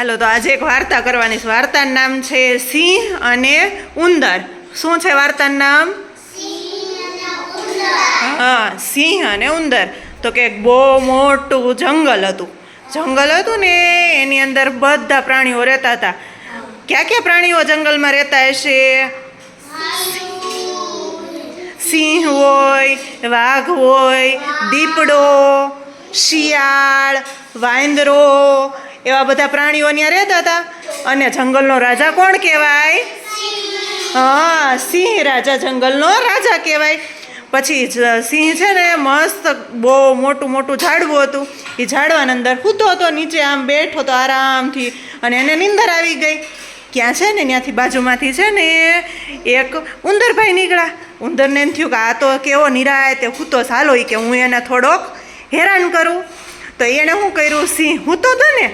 હાલો, તો આજે એક વાર્તા કરવાની વાર્તાનું નામ છે સિંહ અને ઉંદર. શું છે વાર્તાનું નામ? હા, સિંહ અને ઉંદર. તો કે બહુ મોટું જંગલ હતું. જંગલ હતું ને, એની અંદર બધા પ્રાણીઓ રહેતા હતા. ક્યાં ક્યાં પ્રાણીઓ જંગલમાં રહેતા હશે? સિંહ હોય, વાઘ હોય, દીપડો, શિયાળ, વાંદરો એવા બધા પ્રાણીઓ ત્યાં રહેતા હતા. અને જંગલનો રાજા કોણ કહેવાય? હા, સિંહ રાજા, જંગલનો રાજા કહેવાય. પછી સિંહ છે ને મસ્ત બહુ મોટું મોટું ઝાડવું હતું. એ ઝાડવાની અંદર સૂતો હતો, નીચે આમ બેઠો તો આરામથી અને એને નીંદર આવી ગઈ. ક્યાં છે ને, ત્યાંથી બાજુમાંથી છે ને એક ઉંદરભાઈ નીકળ્યા. ઉંદરને એમ થયું કે આ તો કેવો નિરાય તે સૂતો ચાલો ઈ કે હું એને થોડોક હેરાન કરું. તો એણે શું કર્યું? સિંહ હું તો ને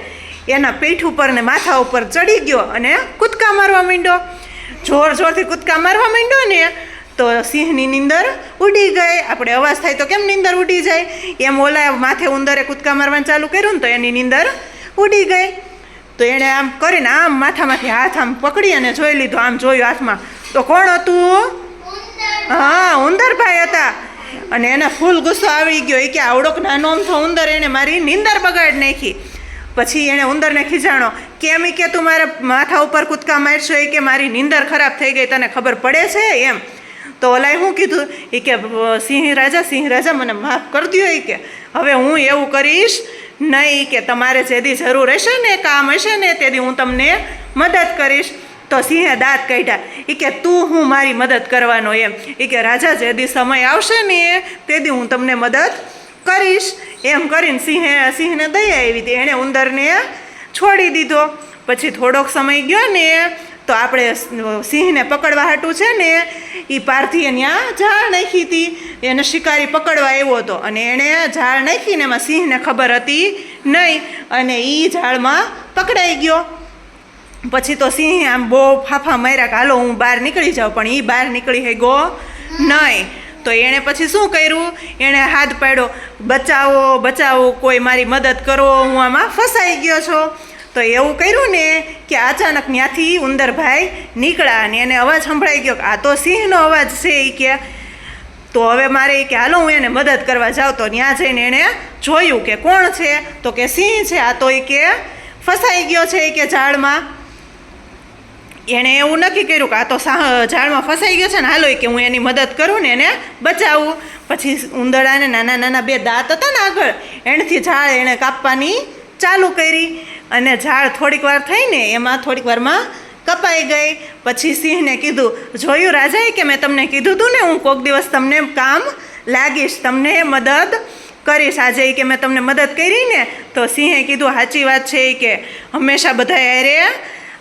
એના પીઠ ઉપર ને માથા ઉપર ચડી ગયો અને કૂદકા મારવા માંડ્યો. જોર જોરથી કૂદકા મારવા માંડ્યો ને તો સિંહની નીંદર ઉડી ગઈ. આપણે અવાજ થાય તો કેમ નીંદર ઉડી જાય? એમ ઓલા માથે ઉંદરે કૂદકા મારવાનું ચાલુ કર્યું ને તો એની નીંદર ઉડી ગઈ. તો એણે આમ કરીને આમ માથામાંથી હાથ આમ પકડી અને જોઈ લીધું. આમ જોયું હાથમાં. તો કોણ હતું? હા, ઉંદરભાઈ હતા. અને એને ફૂલ ગુસ્સો આવી ગયો. એ કે આવડોક નાનો અમથો ઉંદર, એને મારી નીંદર બગાડ નાખી. પછી એણે ઉંદરને ખીજાણો. કેમ કે તું મારા માથા ઉપર કૂદકા મારશો? એ કે મારી નીંદર ખરાબ થઈ ગઈ, તને ખબર પડે છે એમ? તો ઓલાએ શું કીધું? એ કે સિંહ રાજા સિંહ રાજા, મને માફ કરી દો એ કે. હવે હું એવું કરીશ નહીં કે, તમારે જેદી જરૂર હશે ને, કામ હશે ને તેથી હું તમને મદદ કરીશ. તો સિંહે દાંત કાઢ્યા. એ કે, તું હું મારી મદદ કરવાનો એમ. એ કે, રાજા, જેદી સમય આવશે ને તેથી હું તમને મદદ કરીશ? એમ કરીને સિંહે, સિંહને દયા આવી હતી. એણે ઉંદરને છોડી દીધો. પછી થોડોક સમય ગયો ને, તો આપણે સિંહને પકડવા હાટું છે ને એ પારથીએ ત્યાં ઝાડ નાખી હતી. એને શિકારી પકડવા આવ્યો હતો. અને એણે ઝાડ નાખીને એમાં સિંહને ખબર હતી નહીં. અને એ ઝાડમાં પકડાઈ ગયો. પછી તો સિંહ આમ બહુ ફાફા માર્યા કે, હાલો, હું બહાર નીકળી જાઉં. પણ એ બહાર નીકળી ગયો નહીં. તો એણે પછી શું કર્યું? એણે હાથ પાડ્યો, બચાવો બચાવો, કોઈ મારી મદદ કરો, હું આમાં ફસાઈ ગયો છો. તો એવું કર્યું ને કે અચાનક ત્યાંથી ઉંદરભાઈ નીકળ્યા અને એને અવાજ સંભળાઈ ગયો કે, આ તો સિંહનો અવાજ છે એ કે. તો હવે મારે કે, હાલો, હું એને મદદ કરવા જાઉં. તો ત્યાં જઈને એણે જોયું કે કોણ છે? તો કે સિંહ છે. આ તો એ કે ફસાઈ ગયો છે એ કે ઝાડમાં. એણે એવું નક્કી કર્યું કે આ તો ઝાડમાં ફસાઈ ગયો છે ને, હાલો કે હું એની મદદ કરું ને એને બચાવું. પછી ઉંદરાને નાના નાના બે દાંત હતા ને આગળ, એણથી ઝાડ એણે કાપવાની ચાલુ કરી અને ઝાડ થોડીક વાર થઈને એમાં થોડીક વારમાં કપાઈ ગઈ. પછી સિંહને કીધું, જોયું રાજાએ કે મેં તમને કીધું હતું ને, હું કોઈક દિવસ તમને કામ લાગીશ, તમને મદદ કરીશ. આજે કે મેં તમને મદદ કરી ને. તો સિંહે કીધું સાચી વાત છે કે હંમેશા બધા હારે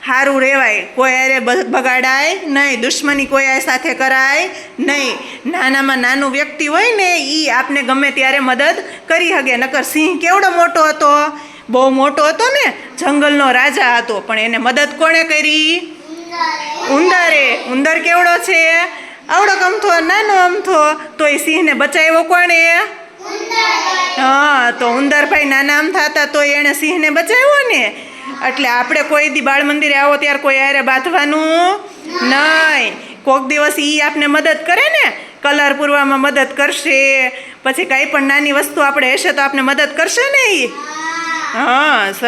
સારું રહેવાય કોઈ અરે બગાડાય નહીં, દુશ્મની કોઈ આ સાથે કરાય નહીં. નાનામાં નાનું વ્યક્તિ હોય ને એ આપને ગમે ત્યારે મદદ કરી શકે નકર સિંહ કેવડો મોટો હતો? બહુ મોટો હતો ને, જંગલનો રાજા હતો. પણ એને મદદ કોણે કરી? ઉંદરે. ઉંદર કેવડો છે? આવડો કમથો, નાનો અમથો? તો એ સિંહને બચાવ્યો કોણે? હા તો ઉંદરભાઈ નાના આમ થતા તો એણે સિંહને બચાવ્યો ને. એટલે આપણે કોઈ દી બાળ મંદિરે આવો ત્યારે કોઈ હારે બાંધવાનું નહીં. કોક દિવસ ઈ આપને મદદ કરે ને. કલર પૂરવામાં મદદ કરશે. પછી કાંઈ પણ નાની વસ્તુ આપણે હશે તો આપને મદદ કરશે ને એ હા